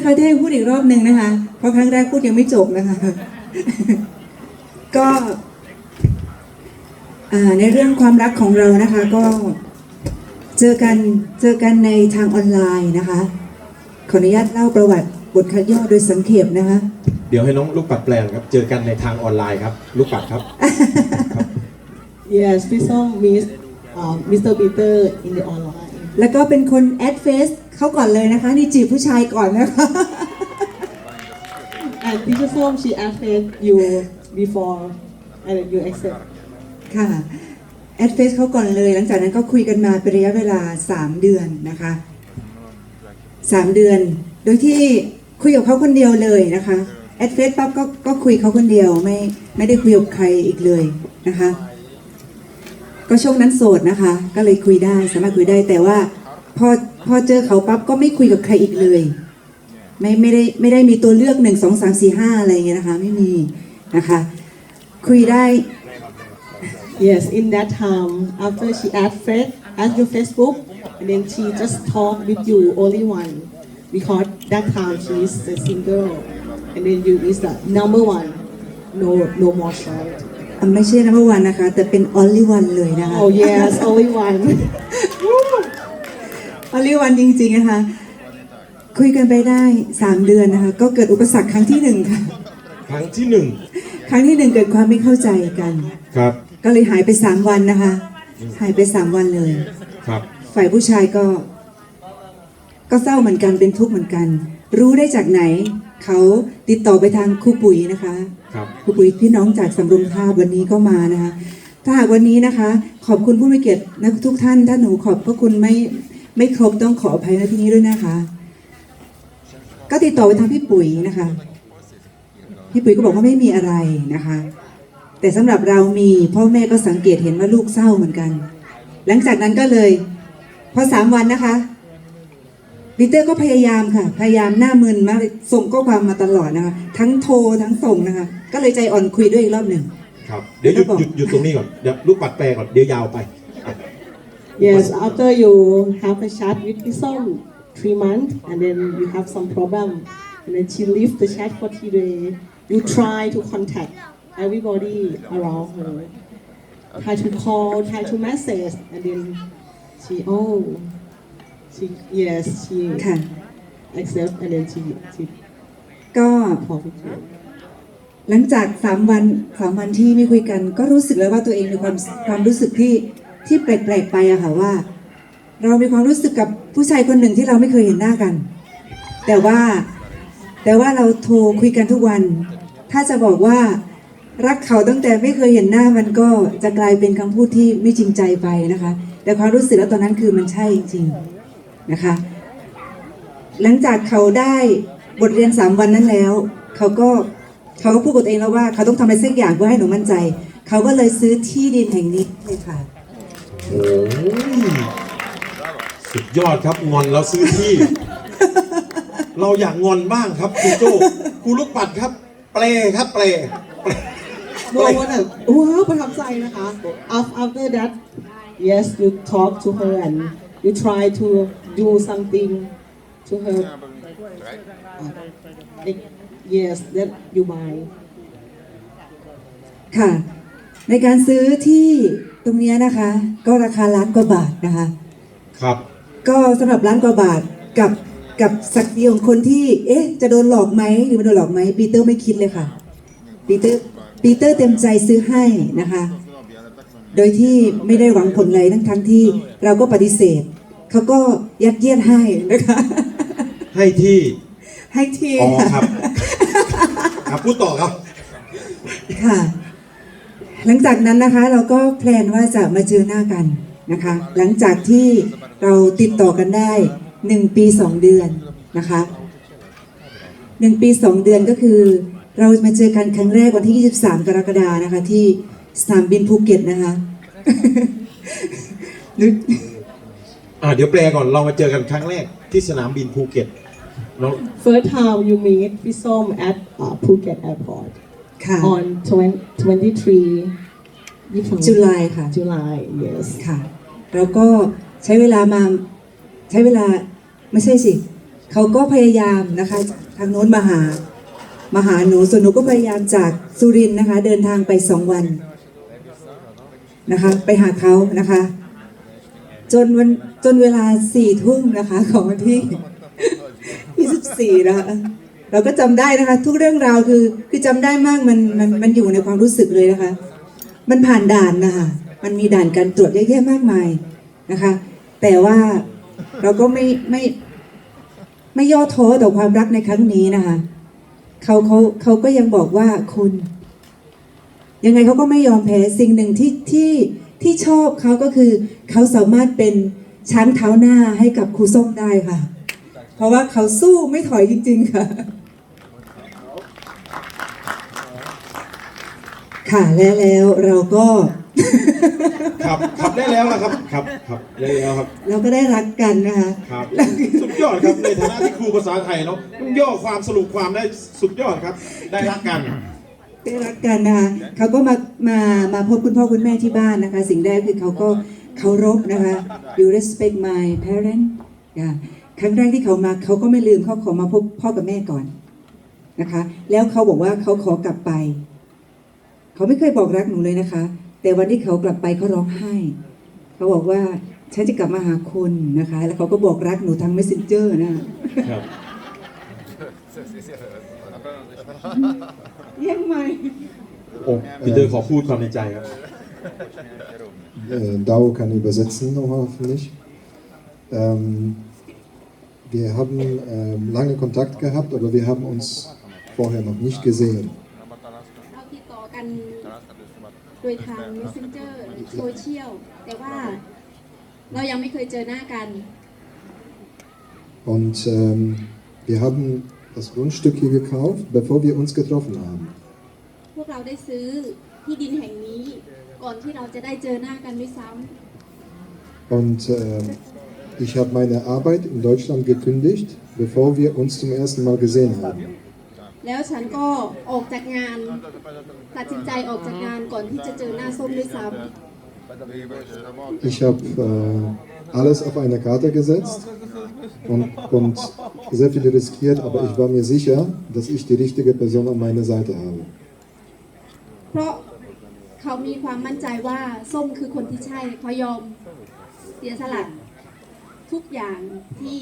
นะคะที่ให้พูดอีกรอบหนึ่งนะคะ เพราะครั้งแรกพูดยังไม่จบนะคะ ก็อ่าในเรื่องความรักของเรานะคะก็เจอกันเจอกันในทางออนไลน์นะคะ ขออนุญาตเล่าประวัติบทคัดย่อโดยสังเขปนะคะ เดี๋ยวให้น้องลูกปัดแปลงครับ เจอกันในทางออนไลน์ครับ ลูกปัดครับ Yes, we saw Miss, uh, Mr. Peter in the online. แล้วก็เป็นคนแอด เฟซเขาก่อนเลยนะคะ นี่จีบผู้ชายก่อนนะคะ And Teacher Som, she asked you before and you accept. ค่ะแอดเฟซเขาก่อนเลย หลังจากนั้นก็คุยกันมาเป็นระยะเวลา 3 เดือนนะคะ 3 เดือน โดยที่คุยกับเขาคนเดียวเลยนะคะแอดเฟซปั๊บก็ก็คุยเขาคนเดียวไม่ไม่ได้คุยกับใครอีกเลยนะคะ ก็ช่วงนั้นโสดนะคะ ก็เลยคุยได้สามารถคุยได้แต่ว่า พอพอเจอเขาปั๊บก็ไม่คุยกับใครอีกเลย ไม่ไม่ได้ไม่ได้มีตัวเลือกหนึ่งสองสามสี่ห้าอะไรอย่างเงี้ยนะคะ ไม่มีนะคะ คุยได้ Yes, in that time, after she add Fred, add your Facebook, and then she just talk with you only one, because that time she is a single, and then you is the number one, no no more short. อะไม่ใช่ number one นะคะ แต่เป็น only one เลยนะคะ Oh yes, only one. Only one จริงๆนะคะ คุยกันไปได้ 3 เดือนนะคะ ก็เกิดอุปสรรคครั้งที่หนึ่งค่ะ ครั้งที่หนึ่งครั้งที่หนึ่งเกิดความไม่เข้าใจกัน ครับ ก็เลยหายไป 3 วันนะคะ หายไป 3 วันเลย ครับ ฝ่ายผู้ชายก็ ก็เศร้าเหมือนกันเป็นทุกข์เหมือนกัน รู้ได้จากไหน เขาติดต่อไปทางครูปุ๋ยนะคะครับครูปุ๋ยพี่น้องจากสำรงทาบวันนี้ก็มานะคะถ้าหากวันนี้นะคะ ขอบคุณผู้มีเกียรตินะทุกท่านถ้าหนูขอบพระคุณไม่ ไม่ครบต้องขออภัยในที่นี้ด้วยนะคะ ก็ติดต่อไปทางพี่ปุ๋ยนะคะ พี่ปุ๋ยก็บอกว่าไม่มีอะไรนะคะ แต่สำหรับเรามีพ่อแม่ก็สังเกตเห็นว่าลูกเศร้าเหมือนกัน หลังจากนั้นก็เลยพอสามวันนะคะปีเตอร์ก็พยายามค่ะ พยายามหน้ามึนมากส่งข้อความมาตลอดนะคะ ทั้งโทรทั้งส่งนะคะ ก็เลยใจอ่อนคุยด้วยอีกรอบหนึ่งครับ เดี๋ยวหยุดหยุดหยุดตรงนี้ก่อน เดี๋ยวลูกปัดแปลก่อน เดี๋ยวยาวไป Yes, after you have a chat with Isom three months and then you have some problem and then she leave the chat for three days, you try to contact everybody around her. Try to call, try to message and then she oh she yes, she ค่ะ accept and then she she ก็ call with you. หลังจากสามวันสามวันที่ไม่คุยกัน ก็รู้สึกแล้วว่าตัวเองมีความความรู้สึกที่ ที่แปลกๆไปอะค่ะว่า เรามีความรู้สึกกับผู้ชายคนหนึ่งที่เราไม่เคยเห็นหน้ากัน แต่ว่าแต่ว่าเราโทรคุยกันทุกวัน ถ้าจะบอกว่ารักเขาตั้งแต่ไม่เคยเห็นหน้ามันก็จะกลายเป็นคำพูดที่ไม่จริงใจไปนะคะ แต่ความรู้สึกแล้วตอนนั้นคือมันใช่จริงๆนะคะ หลังจากเขาได้บทเรียนสามวันนั้นแล้ว เขาก็เขาก็พูดกับตัวเองแล้วว่าเขาต้องทำอะไรสักอย่างเพื่อให้หนูมั่นใจ เขาก็เลยซื้อที่ดินแห่งนี้เลยค่ะ โอ้ยสุดยอดครับงอนแล้วซื้อที่ เราอยากงอนบ้างครับครูโจ้ครูลูกปัดครับแปลครับแปลแปล No one else. ว้าวประทับใจนะคะ Af- after that yes you talk to her and you try to do something to her Uh, like, yes that you buy ค่ะ ในการซื้อที่ ตรงเนี้ยนะคะ ก็ราคาล้านกว่าบาทนะคะ ครับ ก็สำหรับล้านกว่าบาทกับกับศักดิ์ศรีของคนที่ เอ๊ะ จะโดนหลอกไหมหรือไม่โดนหลอกไหมปีเตอร์ไม่คิดเลยค่ะปีเตอร์ปีเตอร์เต็มใจซื้อให้นะคะ โดยที่ไม่ได้หวังผลอะไรทั้งทั้งๆที่เราก็ปฏิเสธเขาก็ยัดเยียดให้นะคะ ให้ที่ให้ที่อ๋อค่ะครับ ครับพูดต่อครับ ค่ะ หลังจากนั้นนะคะเราก็แพลนว่าจะมาเจอหน้ากันนะคะ หลังจากที่เราติดต่อกันได้หนึ่งปีสองเดือนนะคะหนึ่งปีสองเดือนก็คือ เรามาเจอกันครั้งแรกวันที่ 23 กรกฎานะคะที่สนามบินภูเก็ตนะคะนึกอ่าเดี๋ยวแปลก่อนเรามาเจอกันครั้งแรกที่สนามบินภูเก็ตน้อง first time you meet Pisom at uh, Phuket Airport ค่ะ on 20, 23 23 จุลายค่ะ July yes ค่ะ แล้วก็ใช้เวลามาใช้เวลาไม่ใช่สิ เขาก็พยายามนะคะ ทางโน้นมาหามาหาหนูส่วนหนูก็พยายามจากสุรินทร์นะคะ เดินทางไปสองวันนะคะ ไปหาเขานะคะ จนวันจนเวลาสี่ทุ่มนะคะ ของวันที่ 24นะคะ เราก็จำได้นะคะ ทุกเรื่องราวคือคือจำได้มากมันมันมันอยู่ในความรู้สึกเลยนะคะ มันผ่านด่านนะคะมันมีด่านการตรวจเยอะแยะมากมายนะคะ แต่ว่าเราก็ไม่ไม่ไม่ย่อท้อต่อความรักในครั้งนี้นะคะเขาเขาเขาก็ยังบอกว่าคุณ ยังไงเขาก็ไม่ยอมแพ้สิ่งหนึ่งที่ที่ที่ชอบเขาก็คือเขาสามารถเป็นช้างเท้าหน้าให้กับครูส้มได้ค่ะ เพราะว่าเขาสู้ไม่ถอยจริง ๆ ค่ะ ค่ะและแล้วเราก็ ครับขับได้แล้วนะครับครับครับได้แล้วครับเราก็ได้รักกันนะคะ ครับ สุดยอดครับในฐานะที่ครูภาษาไทยเนาะต้องย่อความสรุปความได้สุดยอดครับ ได้รักกันได้รักกันนะคะเขาก็มามามาพบคุณพ่อคุณแม่ที่บ้านนะคะ สิ่งแรกคือเขาก็เคารพนะคะ you respect my parent ค่ะครั้งแรกที่เขามาเขาก็ไม่ลืมเขาขอมาพบพ่อกับแม่ก่อนนะคะ แล้วเขาบอกว่าเขาขอกลับไป เขาไม่เคยบอกรักหนูเลยนะคะ แต่วันที่เขากลับไปเขาร้องไห้ เขาบอกว่าฉันจะกลับมาหาคุณนะคะ แล้วเขาก็บอกรักหนูทาง messenger นะครับแย่งไหมโอ้พีเตอร์ขอพูดความในใจครับ Äh, Dao kann übersetzen noch hoffentlich. Ähm, wir haben ähm, lange Kontakt gehabt, aber wir haben uns vorher noch nicht gesehen. โดยทาง messenger โซเชียลแต่ว่าเรายังไม่เคยเจอหน้ากัน Und ähm, wir haben das Grundstück hier gekauft, bevor wir uns getroffen haben. พวกเราได้ซื้อที่ดินแห่งนี้ ก่อนที่เราจะได้เจอหน้ากันด้วยซ้ Und ähm, ich habe meine Arbeit in Deutschland gekündigt, bevor wir uns zum ersten Mal gesehen haben. ำแล้วฉันก็ออกจากงาน ตัดสินใจออกจากงานก่อนที่จะเจอหน้าส้มด้วยซ้ Ich habe äh, alles auf eine Karte gesetzt und, und sehr viel riskiert, aber ich war mir sicher, dass ich die richtige Person an meiner Seite habe. ำเพราะเขามีความมั่นใจว่าส้มคือคนที่ใช่เขายอมเสียสละ ทุกอย่างที่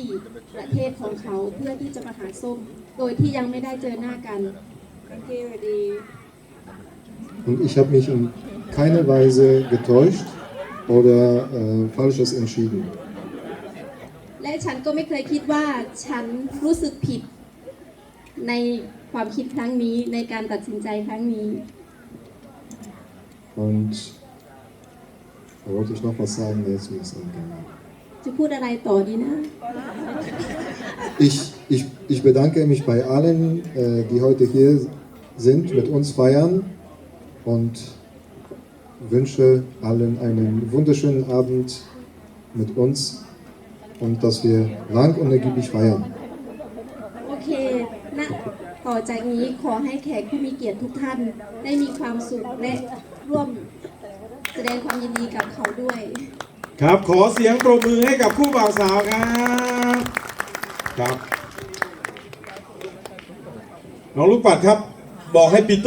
ประเทศของเขาเพื่อที่จะมาหาส้ม โดยที่ยังไม่ได้เจอหน้ากัน Und ich habe mich in keiner Weise getäuscht oder äh, Falsches entschieden. และฉันก็ไม่เคยคิดว่าฉันรู้สึกผิดในความคิดครั้งนี้ในการตัดสินใจครั้งนี้ Und da wollte ich noch was sagen, jetzt ist mir es entgangen. จะพูดอะไรต่อดีนะ Ich, ich, ich bedanke mich bei allen, äh, die heute hier sind, mit uns feiern und wünsche allen einen wunderschönen Abend mit uns und dass wir lang und ergiebig feiern. โอเคนะต่อจากนี้ขอให้แขกผู้มีเกียรติทุกท่าน ได้มีความสุขและร่วมแสดงความยินดีกับเขาด้วย ครับ ขอเสียงปรบมือให้กับคู่บ่าวสาวครับ ครับ น้องลูกปัดครับ บอกให้ปีเตอร์